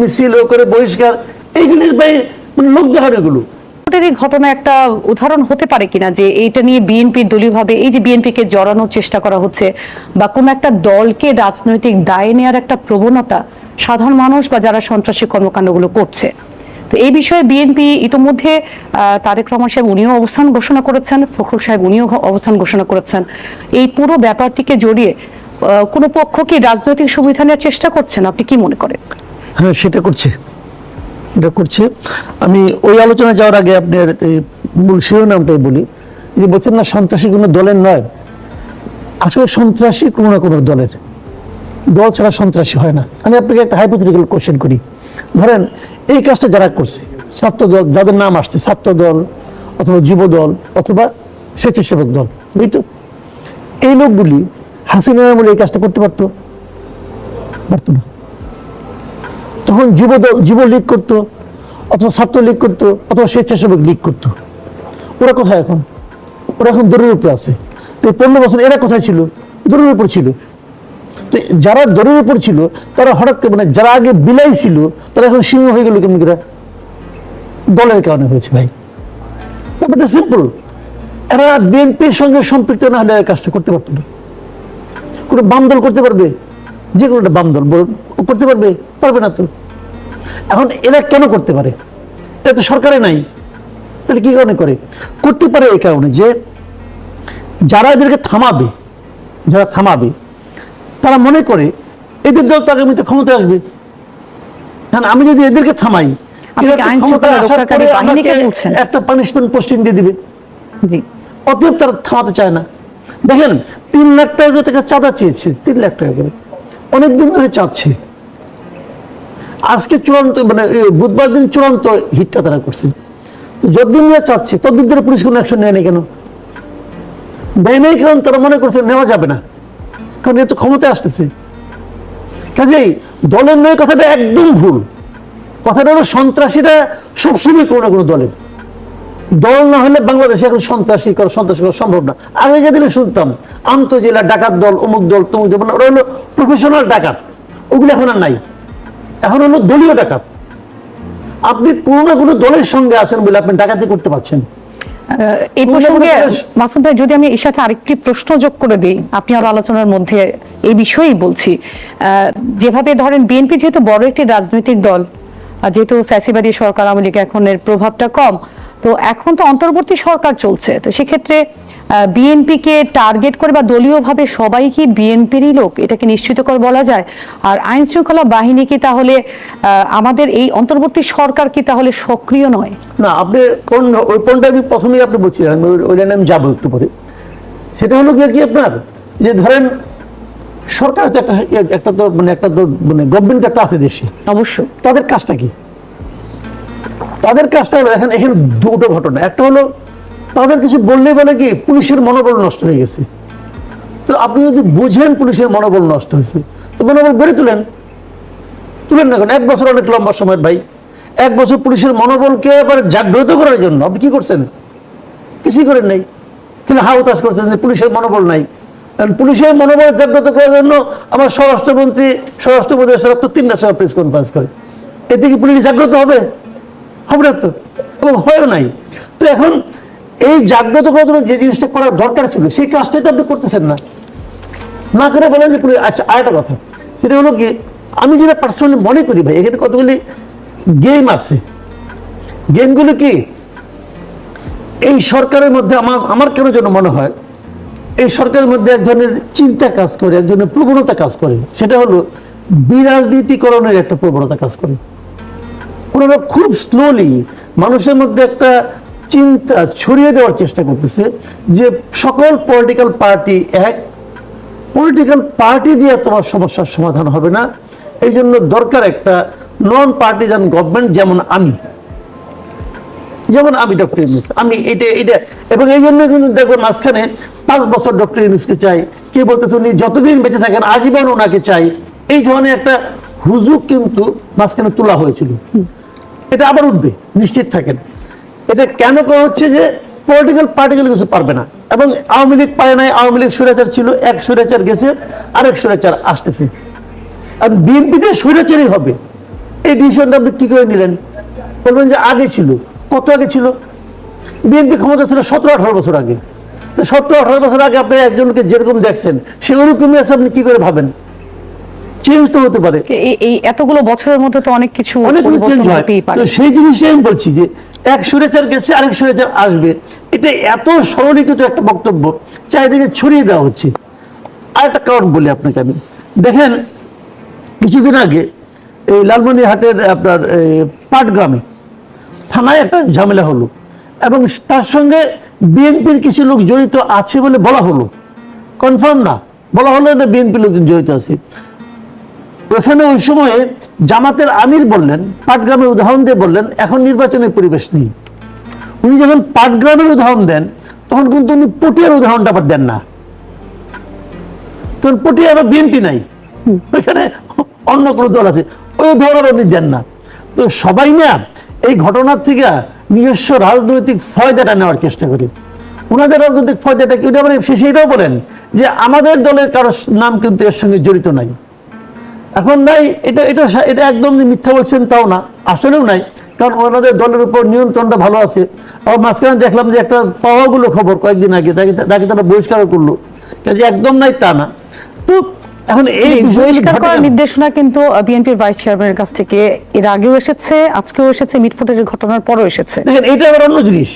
মিছিল করে বহিষ্কার, এইগুলির বাইরে মানে লোক দেখানো এগুলো। এই ঘটনা একটা উদাহরণ হতে পারে কিনা যে এইটা নিয়ে বিএনপির দলীয়ভাবে এই যে বিএনপিকে জড়ানোর চেষ্টা করা হচ্ছে বা কোনো একটা দলকে রাজনৈতিক দায় নেওয়ার একটা প্রবণতা সাধারণ মানুষ বা যারা সন্ত্রাসী কর্মকাণ্ডগুলো করছে। তো এই বিষয়ে বিএনপি ইতোমধ্যে তারেক রহমান সাহেব উনিও অবস্থান ঘোষণা করেছেন, ফখরুল সাহেব উনিও অবস্থান ঘোষণা করেছেন। এই পুরো ব্যাপারটিকে জড়িয়ে কোনো পক্ষ কি রাজনৈতিক সুবিধা নেওয়ার চেষ্টা করছেন আপনি কি মনে করেন? হ্যাঁ সেটা করছে। এটা করছে। আমি ওই আলোচনা যাওয়ার আগে আপনার মূল শিরোনামটাই বলি। যে বলছেন না, সন্ত্রাসী কোনো দলের নয়। আসলে সন্ত্রাসী কোনো না কোনো দলের। দল ছাড়া সন্ত্রাসী হয় না। আমি আপনাকে একটা হাইপোথেটিক্যাল কোশ্চেন করি। ধরেন, এই কাজটা যারা করছে ছাত্র দল যাদের নাম আসছে ছাত্র দল অথবা যুব দল অথবা স্বেচ্ছাসেবক দল এই তো? এই লোকগুলি হাসিনা আমলে এই কাজটা করতে পারতো? পারতো না। তখন যুব দল- যুব লীগ করতো, অথবা ছাত্র লীগ করতো, অথবা স্বেচ্ছাসেবক লীগ করতো। ওরা কোথায় এখন? ওরা এখন দড়ির উপরে আছে। তো পনেরো বছর এরা কোথায় ছিল? দড়ির উপর ছিল। তো যারা দড়ির উপর ছিল, তারা হঠাৎ করে মানে যারা আগে বিলাই ছিল, তারা এখন সিংহ হয়ে গেল কেমন দলের কারণে হয়েছে ভাই। ব্যাপারটা সিম্পল এরা বিএনপির সঙ্গে সম্পৃক্ত না হলে কাজটা করতে পারতো না। কোনো বাম দল করতে পারবে? যে কোনো একটা বাম দল করতে পারবে? পারবে না তো। এখন এরা কেন করতে পারে? এটা তো সরকারে নাই। তাহলে কি কারণে করে? করতে পারে এই কারণে যে যারা এদেরকে থামাবে যারা থামাবে তারা মনে করে এদের দল তো আগামীতে ক্ষমতায় আসবে। কারণ আমি যদি এদেরকে থামাই? একটা পানিশমেন্ট পোস্টিং দিয়ে দিবে। জি। অতএব তারা থামাতে চায় না। দেখেন তিন লাখ টাকা করে থেকে চাঁদা চেয়েছে তিন লাখ টাকা করে। অনেকদিন ধরে চাচ্ছে। আজকে চূড়ান্ত মানে বুধবার দিন চূড়ান্ত হিটটা তারা করছে। তো যতদিন ধরে চাচ্ছে, ততদিন ধরে পুলিশ কোনো অ্যাকশন নেয় না কেন? দেয় নাই কারণ তারা মনে করছে নেওয়া যাবে না। কারণ এ তো ক্ষমতায় আসতেছে। কাজেই দলের নয় কথাটা একদম ভুল। কথাটা হলো সন্ত্রাসীরা সবসময় কোনো না কোনো দলের। দল না হলে বাংলাদেশে এখন সন্ত্রাসী করা সন্ত্রাসী করা সম্ভব না। আগে দিনে শুনতাম, আন্তজেলা ডাকাত দল, অমুক দল, তমুক দল মানে ওরা হলো প্রফেশনাল ডাকাত। ওগুলো এখন আর নাই। এখন হলো দলীয় ডাকাত আপনি কোনো না কোনো দলের সঙ্গে আছেন বলে আপনি ডাকাতি করতে পারছেন। এই প্রসঙ্গে মাসুদ ভাই যদি আমি এর সাথে আরেকটি প্রশ্ন যোগ করে দিই আপনি আর আলোচনার মধ্যে এই বিষয়েই বলছি। আহ, যেভাবে ধরেন বিএনপি যেহেতু বড় একটি রাজনৈতিক দল যেহেতু ফ্যাসিবাদী সরকার আওয়ামী লীগ এখন এর প্রভাবটা কম তো এখন তো অন্তর্বর্তী সরকার চলছে। তো সেক্ষেত্রে বিএনপি কে টার্গেট করে বা দলীয়ভাবে সবাই কি বিএনপিরই লোক এটাকে নিশ্চিত করে বলা যায়। আর আইন শৃঙ্খলা বাহিনী কি তাহলে আমাদের এই অন্তর্বর্তী সরকার কি তাহলে সক্রিয় নয়? না আপনি কোন ওই কোনটা আমি প্রথমেই আপনি বলছিলেন ওই- আমি যাব একটু পরে। সেটা হলো কি কি আপনার যে ধরেন সরকার একটা একটা তো মানে একটা তো মানে গভর্নমেন্ট একটা আছে দেশে। অবশ্য তাদের কাজটা কি? তাদের কাজটা এখন এখানে দুটো ঘটনা। একটা হলো, তাদের কিছু বললেই বলে কি, পুলিশের মনোবল নষ্ট হয়ে গেছে। তো আপনি যদি বুঝেন পুলিশের মনোবল নষ্ট হয়েছে, তো মনোবল গড়ে তুলেন। তুলেন না এক বছর অনেক লম্বা সময় ভাই। এক বছর পুলিশের মনোবলকে এবার জাগ্রত করার জন্য। আপনি কি করছেন? কিছুই করেন নাই। কিন্তু হাউতাস করছেন যে পুলিশের মনোবল নাই। কারণ পুলিশের মনোবল জাগ্রত করার জন্য আমার স্বরাষ্ট্রমন্ত্রী, স্বরাষ্ট্র উপদেষ্টারা তো তিনটা সময় প্রেস কনফারেন্স করে। এতে কি পুলিশ জাগ্রত হবে? হবে না তো? এবং হয়ও নাই। তো এখন এই জাগ্রত করার জন্য যে জিনিসটা করার দরকার ছিল, সেই কাজটাই তো আপনি করতেছেন না। না করে বলেন যে আচ্ছা আরেকটা কথা। সেটা হলো কি আমি যেটা পার্সোনালি মনে করি ভাই, এখানে কতগুলি গেম আছে। গেমগুলো কি? এই সরকারের মধ্যে আমার আমার কেন যেন মনে হয়, এই সরকারের মধ্যে এক ধরনের চিন্তা কাজ করে, এক ধরনের প্রবণতা কাজ করে। সেটা হলো বিরাজনীতিকরণের একটা প্রবণতা কাজ করে। ওনারা খুব স্লোলি মানুষের মধ্যে একটা চিন্তা ছড়িয়ে দেওয়ার চেষ্টা করতেছে যে সকল পলিটিক্যাল পার্টি এক পলিটিক্যাল পার্টি দিয়ে তোমার সমস্যার সমাধান হবে না। এই জন্য দরকার একটা নন পার্টিজান গভর্নমেন্ট যেমন আমি। যেমন আমি ডক্টর ইউনুস আমি এটা এটা। এবং এই জন্য কিন্তু দেখবেন মাঝখানে পাঁচ বছর ডক্টর ইউনুসকে চাই। কে বলতেছে উনি, যতদিন বেঁচে থাকেন, আজীবন ওনাকে চাই। এই ধরনের একটা হুজুক কিন্তু মাঝখানে তোলা হয়েছিল। এটা আবার উঠবে, নিশ্চিত থাকেন। এটা কেন করা হচ্ছে যে পলিটিক্যাল পার্টিগুলো কিছু পারবে না? এবং আওয়ামী লীগ পারে নাই, আওয়ামী লীগ স্বৈরাচার ছিল, এক স্বৈরাচার গেছে, আরেক স্বৈরাচার আসতেছে। আর বিএনপিতে স্বৈরাচারই হবে। এই ডিসিশনটা আপনি কী করে নিলেন? বলবেন যে আগে ছিল। কত আগে ছিল? বিএনপি ক্ষমতা ছিল সতেরো, আঠারো বছর আগে। তো সতেরো, আঠারো বছর আগে আপনি একজনকে যেরকম দেখছেন সে ওরকমই আছে, আপনি কী করে ভাবেন? চেঞ্জ তো হতে পারে। এই- এতগুলো বছরের মধ্যে তো অনেক কিছু চেঞ্জ হয়। তো সেই জিনিসটাই আমি বলছি যে এক সুরেচার গেছে আরেক সুরেচার আসবে। এটা এত সরলীকৃত একটা বক্তব্য। চারিদিকে ছড়িয়ে দেওয়া হচ্ছে। আর একটা কারণ বলি আপনাকে আমি। দেখেন কিছুদিন আগে এই লালমনিরহাটের আপনার এই, পাটগ্রামে থানায় একটা ঝামেলা হলো এবং তার সঙ্গে বিএনপির কিছু লোক জড়িত আছে বলে বলা হলো। কনফার্ম না। বলা হলো না বিএনপি লোক জড়িত আছে। ওখানে ওই সময়ে জামাতের আমির বললেন পাটগ্রামের উদাহরণ দিয়ে বললেন এখন নির্বাচনের পরিবেশ নেই। উনি যখন পাটগ্রামের উদাহরণ দেন তখন কিন্তু উনি পটিয়ার উদাহরণটা আবার দেন না। কারণ পটিয়া আবার বিএনপি নাই। ওইখানে অন্য কোনো দল আছে। ওই উদাহরণ উনি দেন না। তো সবাই না এই ঘটনার থেকে নিজস্ব রাজনৈতিক ফয়দাটা নেওয়ার চেষ্টা করি। ওনাদের রাজনৈতিক ফয়দাটা কি? ওটা আবার শেষে এটাও বলেন যে আমাদের দলের কারও নাম কিন্তু এর সঙ্গে জড়িত নাই। এখন নাই এটা এটা এটা একদম যে মিথ্যা বলছেন তাও না আসলেও নাই কারণ ওনাদের দলের উপর নিয়ন্ত্রণটা ভালো আছে। আবার মাঝখানে দেখলাম যে একটা পাওয়াগুলো খবর কয়েকদিন আগে তাকে তাকে তারা বহিষ্কার করল কাজে একদম নাই তা না। তো এখন এই বহিষ্কার করার নির্দেশনা কিন্তু বিএনপির ভাইস চেয়ারম্যানের কাছ থেকে এর আগেও এসেছে আজকেও এসেছে মিটফুটের ঘটনার পরও এসেছে। দেখেন এটা আবার অন্য জিনিস।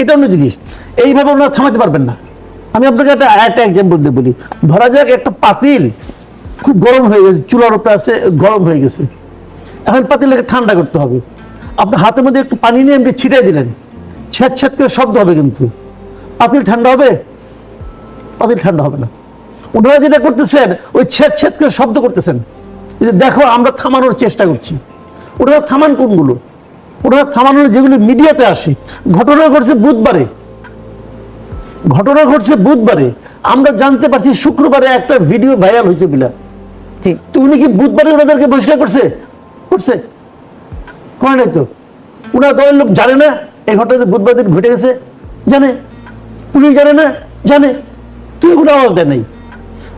এটা অন্য জিনিস। এইভাবে ওনারা থামাতে পারবেন না। আমি আপনাকে একটা একটা এক্সাম্পল দিয়ে বলি। ধরা যাক একটা পাতিল খুব গরম হয়ে গেছে, চুলার উপরে আছে, গরম হয়ে গেছে। এখন পাতিলটাকে ঠান্ডা করতে হবে। আপনি হাতের মধ্যে একটু পানি নিয়ে এমনি ছিটাই দিলেন। ছ্যাঁত ছ্যাঁত করে শব্দ হবে কিন্তু। পাতিল ঠান্ডা হবে? পাতিল ঠান্ডা হবে না। ওনারা যেটা করতেছেন, ওই ছ্যাঁত ছ্যাঁত করে শব্দ করতেছেন। যে দেখো, আমরা থামানোর চেষ্টা করছি। ওনারা থামান কোনগুলো? ওনারা থামানোর যেগুলো মিডিয়াতে আসে। ঘটনা ঘটছে বুধবারে। ঘটনা ঘটছে বুধবারে। আমরা জানতে পারছি শুক্রবারে একটা ভিডিও ভাইরাল হয়েছে বিলা। উনি কি বুধবারে ওনাদেরকে বহিষ্কার করছে? করছে? করে নাই তো? ওনার দলের লোক জানে না। এই ঘটনা যে বুধবার দিন ঘটে গেছে, জানে। পুলিশ জানে না, জানে। তুই কোনো আওয়াজ দেয় নাই।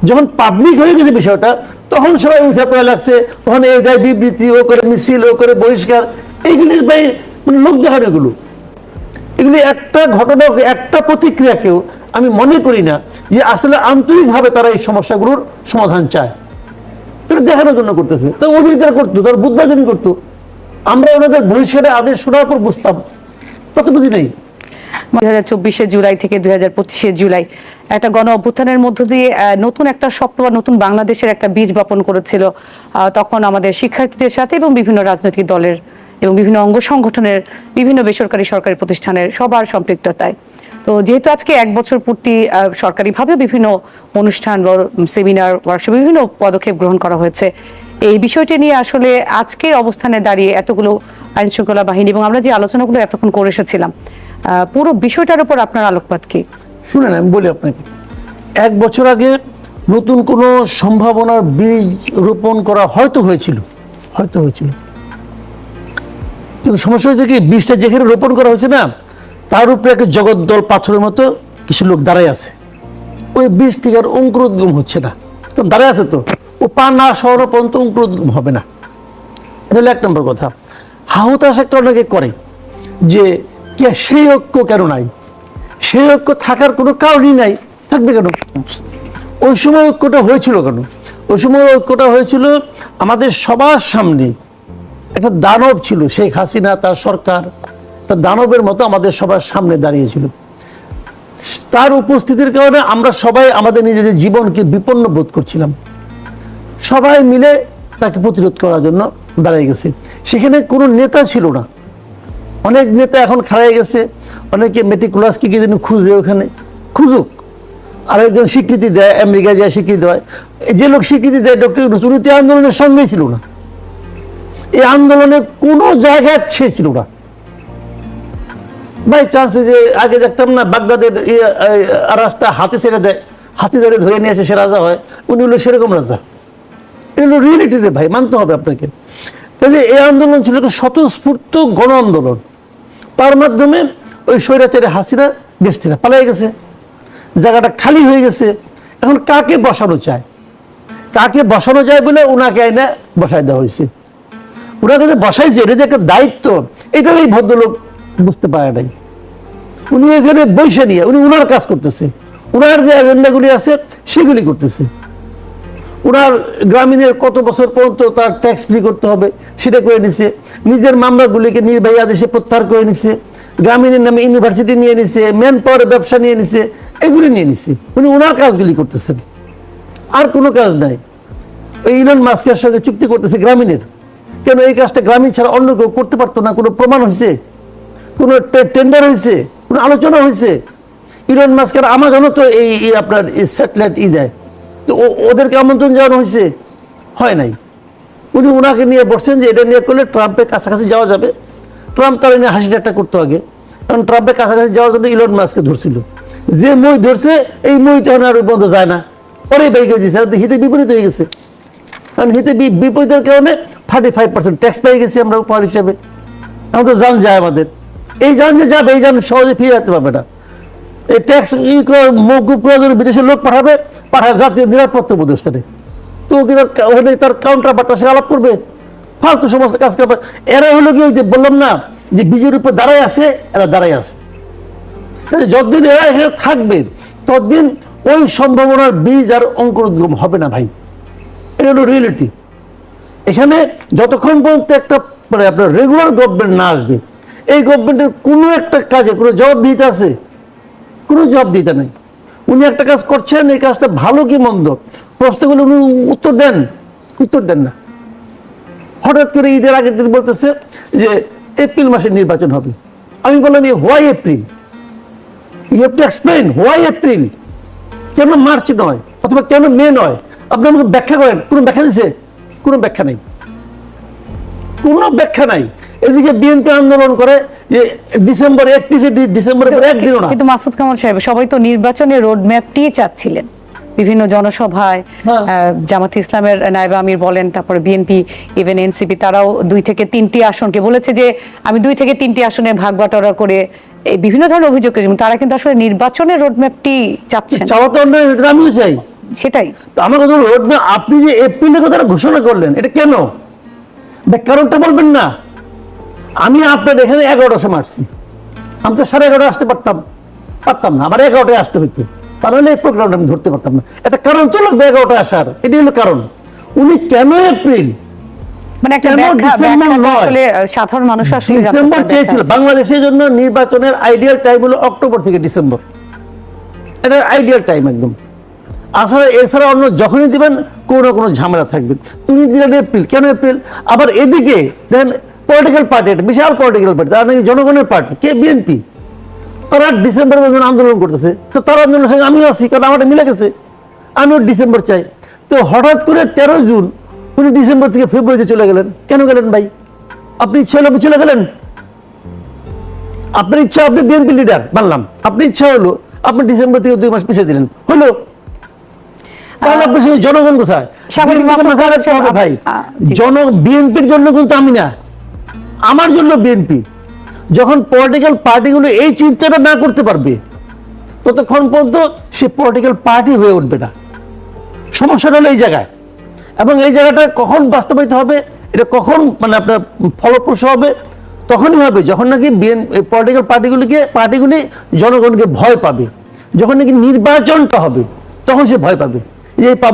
যখন পাবলিক হয়ে গেছে বিষয়টা, তখন সবাই উঠে পড়ে লাগছে, তখন এই দেয় বিবৃতি, ও করে মিছিল, ও করে বহিষ্কার। এইগুলির ভাই মানে লোক দেখানো এগুলো। এগুলি একটা ঘটনা, একটা প্রতিক্রিয়াকেও আমি মনে করি না যে আসলে আন্তরিকভাবে তারা এই সমস্যাগুলোর সমাধান চায়। এটা দেখানোর জন্য করতেছে। তো তারা করতো, তারা বুধবার দিনই করতো। আমরা ওনাদের বহিষ্কারের আদেশ শোনার পর বুঝতাম। তত বুঝি নেই। দুই হাজার চব্বিশে জুলাই থেকে দুই হাজার পঁচিশে জুলাই একটা গণ অভ্যুত্থানের মধ্য দিয়ে নতুন একটা স্বপ্ন বা নতুন বাংলাদেশের একটা বীজ বপন করেছিল তখন আমাদের শিক্ষার্থীদের সাথে এবং বিভিন্ন রাজনৈতিক দলের এবং বিভিন্ন অঙ্গ সংগঠনের, বিভিন্ন বেসরকারি সরকারি প্রতিষ্ঠানের সবার সম্পৃক্ততায়। তো যেহেতু আজকে এক বছর পূর্তি সরকারিভাবে বিভিন্ন অনুষ্ঠান সেমিনার ওয়ার্কশপ বিভিন্ন পদক্ষেপ গ্রহণ করা হয়েছে, এই বিষয়টি নিয়ে আসলে আজকের অবস্থানে দাঁড়িয়ে এতগুলো আইন শৃঙ্খলা বাহিনী এবং আমরা যে আলোচনাগুলো এতক্ষণ করে এসেছিলাম পুরো বিষয়টার উপর আপনার আলোকপাত কি? শুনেন, আমি বলি আপনাকে, এক বছর আগে নতুন কোনো সম্ভাবনার বীজ রোপণ করা হয়তো হয়েছিল হয়তো হয়েছিল। কিন্তু সমস্যা হয়েছে কি, বীজটা যেখানে রোপণ করা হয়েছে না তার উপরে একটা জগদ্দল পাথরের মতো কিছু লোক দাঁড়ায় আছে। ওই বীজ থেকে আর অঙ্কুরোদ্গম হচ্ছে না। কারণ দাঁড়ায় আছে তো? ও পা না সরানো পর্যন্ত অঙ্কুরোদ্গম হবে না। এটা এক নম্বর কথা। হাহুতাশ একটা অনেকে করে যে, কে সেই ঐক্য কেন নাই? সেই ঐক্য থাকার কোনো কারণই নাই। থাকবে কেন? ওই সময় ঐক্যটা হয়েছিল কেন? ওই সময় ঐক্যটা হয়েছিল আমাদের সবার সামনে। একটা দানব ছিল, শেখ হাসিনা, তার সরকার। দানবের মতো আমাদের সবার সামনে দাঁড়িয়েছিল। তার উপস্থিতির কারণে আমরা সবাই আমাদের নিজেদের জীবনকে বিপন্ন বোধ করছিলাম। সবাই মিলে তাকে প্রতিরোধ করার জন্য দাঁড়িয়ে গেছে। সেখানে কোনো নেতা ছিল না। অনেক নেতা এখন খাড়াই গেছে। অনেকে মেটিকুলাস কি যেন খুঁজে ওখানে। খুঁজুক। আরেকজন স্বীকৃতি দেয়, আমেরিকায় যায় স্বীকৃতি দেয়। যে লোক স্বীকৃতি দেয়, ডক্টর ইউনুস আন্দোলনের সঙ্গেই ছিল না। এই আন্দোলনে কোনো জায়গায় ছে ছিল না। বাই চান্স যে আগে দেখতাম না, বাগদাদের রাস্তা হাতে ছেড়ে দেয়, হাতে ধরে ধরে নিয়ে আসে সে রাজা হয়, উনি হলো সেরকম রাজা। এগুলো রিয়েলিটি রে ভাই, মানতে হবে আপনাকে। কাজে এই আন্দোলন ছিল একটা স্বতঃস্ফূর্ত গণ আন্দোলন। তার মাধ্যমে ওই স্বৈরাচারী হাসিনা দেশ থেকে পালিয়ে গেছে। জায়গাটা খালি হয়ে গেছে। এখন কাকে বসানো চায় কাকে বসানো যায় বলে ওনাকে আইনে বসায় দেওয়া হয়েছে। ওনাকে যে বসাইছে, এটা যে একটা দায়িত্ব এটা এই ভদ্রলোক বুঝতে পারে নাই। উনি এখানে বসে নিয়ে, উনি উনার কাজ করতেছে। উনার যে এজেন্ডাগুলি আছে, সেগুলি করতেছে। ওনার গ্রামীণের কত বছর পর্যন্ত তার ট্যাক্স ফ্রি করতে হবে, সেটা করে নিছে। নিজের মামলাগুলিকে নির্বাহী আদেশে প্রত্যাহার করে নিছে। গ্রামীণের নামে ইউনিভার্সিটি নিয়ে নিছে ম্যান পাওয়ার ব্যবসা নিয়ে নিছে, এগুলি নিয়ে নিছে। উনি ওনার কাজগুলি করতেছেন। আর কোনো কাজ নাই। ওই ইলন মাস্কের সঙ্গে চুক্তি করতেছে গ্রামীণের। কেন এই কাজটা গ্রামীণ ছাড়া অন্য কেউ করতে পারতো না? কোনো প্রমাণ হয়েছে? কোনো টেন্ডার হয়েছে কোনো আলোচনা হয়েছে ইলন মাস্কের আমাজনও তো এই আপনার স্যাটেলাইট ই দেয়। তো ওদেরকে আমন্ত্রণ জানানো হয়েছে হয় নাই। উনি ওনাকে নিয়ে বসছেন যে এটা নিয়ে করলে ট্রাম্পের কাছাকাছি যাওয়া যাবে। ট্রাম্প তারা নিয়ে হাসি ঠাট্টা করতো আগে। কারণ ট্রাম্পের কাছাকাছি যাওয়ার জন্য ইলন মাস্ককে ধরছিল। যে মই ধরছে, এই মই তখন আর বন্ধ যায় না। পরে বেরিয়ে দিয়েছে, আর তো হিতে বিপরীত হয়ে গেছে। কারণ হিতে বিপরীতের কারণে থার্টি ফাইভ পার্সেন্ট ট্যাক্স পেয়ে গেছি আমরা উপহার হিসাবে। এখন তো যান যায় আমাদের। এই যান যে যাবে, এই যান সহজে ফিরে যেতে পারবে না। এই ট্যাক্স করা- করার জন্য বিদেশের লোক পাঠাবে, পাঠায় জাতীয় নিরাপত্তা উপদেষ্টারে তো কি তার ওখানে তার কাউন্টার বার্তার সাথে আলাপ করবে? ফালতু সমস্ত কাজ করবে। এরা হলো কি ওই যে বললাম না, যে বীজের উপর দাঁড়ায় আছে, এরা দাঁড়ায় আছে। যতদিন এরা এখানে থাকবে, ততদিন ওই সম্ভাবনার বীজ আর অঙ্কুরোদ্গম হবে না ভাই। এটা হলো রিয়েলিটি এখানে যতক্ষণ পর্যন্ত একটা মানে আপনার রেগুলার গভর্নমেন্ট না আসবে এই গভর্নমেন্টের কোনো একটা কাজে কোনো জবাবদিহিতা আছে? কোনো জবাবদিহিতা নেই। উনি একটা কাজ করছেন, এই কাজটা ভালো কি মন্দ? প্রশ্নগুলো উনি উত্তর দেন। উত্তর দেন না। হঠাৎ করে ঈদের আগের দিন বলতেছে যে, এপ্রিল মাসে নির্বাচন হবে। আমি বললাম এই why April you have to explain why April কেন মার্চ নয় অথবা কেন মে নয়? আপনি আমাকে ব্যাখ্যা করেন। কোনো ব্যাখ্যা দিছে? কোনো ব্যাখ্যা নেই। কোনো ব্যাখ্যা নাই। এদিকে বিএনপি আন্দোলন করে যে ডিসেম্বর একত্রিশে ডিসেম্বরের পরে একদিনও না। কিন্তু মাসুদ কামাল সাহেব সবাই তো নির্বাচনের রোড ম্যাপটি চাচ্ছিলেন। বিভিন্ন জনসভায় হ্যাঁ। জামাত ইসলামের নাইবা আমির বলেন তারপরে বিএনপি ইভেন এনসিপি তারাও দুই থেকে তিনটি আসনকে বলেছে যে আমি দুই থেকে তিনটি আসনে ভাগ বাটোয়ারা করে এই বিভিন্ন ধরনের অভিযোগ তারা কিন্তু আসলে নির্বাচনের রোড ম্যাপটি চাচ্ছেন চাওয়া তো অন্যায়, আমিও চাই। সেটাই। তো আমার কথা রোড আপনি যে এপ্রিলের কথা ঘোষণা করলেন এটা কেন? কারণটা বলবেন না। আমি আপনার এখানে এগারোটার সময় আসছি আমি তো সাড়ে এগারোটা আসতে পারতাম পারতাম না। আমার এগারোটায় আসতে হইতো। তাহলে এই প্রোগ্রামটা আমি ধরতে পারতাম না। একটা কারণ তো লাগবে এগারোটায় আসার। এটাই হলো কারণ। উনি কেন এপ্রিল? মানে সাধারণ মানুষ আসলে ডিসেম্বর চেয়েছিল। বাংলাদেশের জন্য নির্বাচনের আইডিয়াল টাইম হলো অক্টোবর থেকে ডিসেম্বর। এটা আইডিয়াল টাইম একদম। আসলে এছাড়া অন্য যখনই দিবেন কোনো না কোনো ঝামেলা থাকবে। তুমি দিলেন এপ্রিল। কেন এপ্রিল? আবার এদিকে দেখেন পলিটিক্যাল পার্টি একটা বিশাল পলিটিক্যাল পার্টি তারা নাকি জনগণের পার্টি কে? বিএনপি তারা ডিসেম্বর পর্যন্ত আন্দোলন করতেছে। তো তার আন্দোলনের সঙ্গে আমিও আছি কারণ আমারটা মিলে গেছে। আমিও ডিসেম্বর চাই। তো হঠাৎ করে তেরো জুন উনি ডিসেম্বর থেকে ফেব্রুয়ারিতে চলে গেলেন। কেন গেলেন ভাই? আপনি ইচ্ছা হলে চলে গেলেন? আপনার ইচ্ছা আপনি বিএনপি লিডার মানলাম। আপনার ইচ্ছা হলো আপনি ডিসেম্বর থেকে দুই মাস পিছিয়ে দিলেন। হলো। তাহলে আপনার সঙ্গে জনগণ কোথায়? জন বিএনপির জন্য কিন্তু আমি না। আমার জন্য বিএনপি যখন পলিটিক্যাল পার্টিগুলো এই চিন্তাটা না করতে পারবে, ততক্ষণ পর্যন্ত সে পলিটিক্যাল পার্টি হয়ে উঠবে না। সমস্যাটা হলো এই জায়গায়। এবং এই জায়গাটা কখন বাস্তবায়িত হবে, এটা কখন মানে আপনার ফলপ্রসূ হবে, তখনই হবে। যখন নাকি বিএন পলিটিক্যাল পার্টিগুলিকে পার্টিগুলি জনগণকে ভয় পাবে, যখন নাকি নির্বাচনটা হবে, তখন সে ভয় পাবে। এই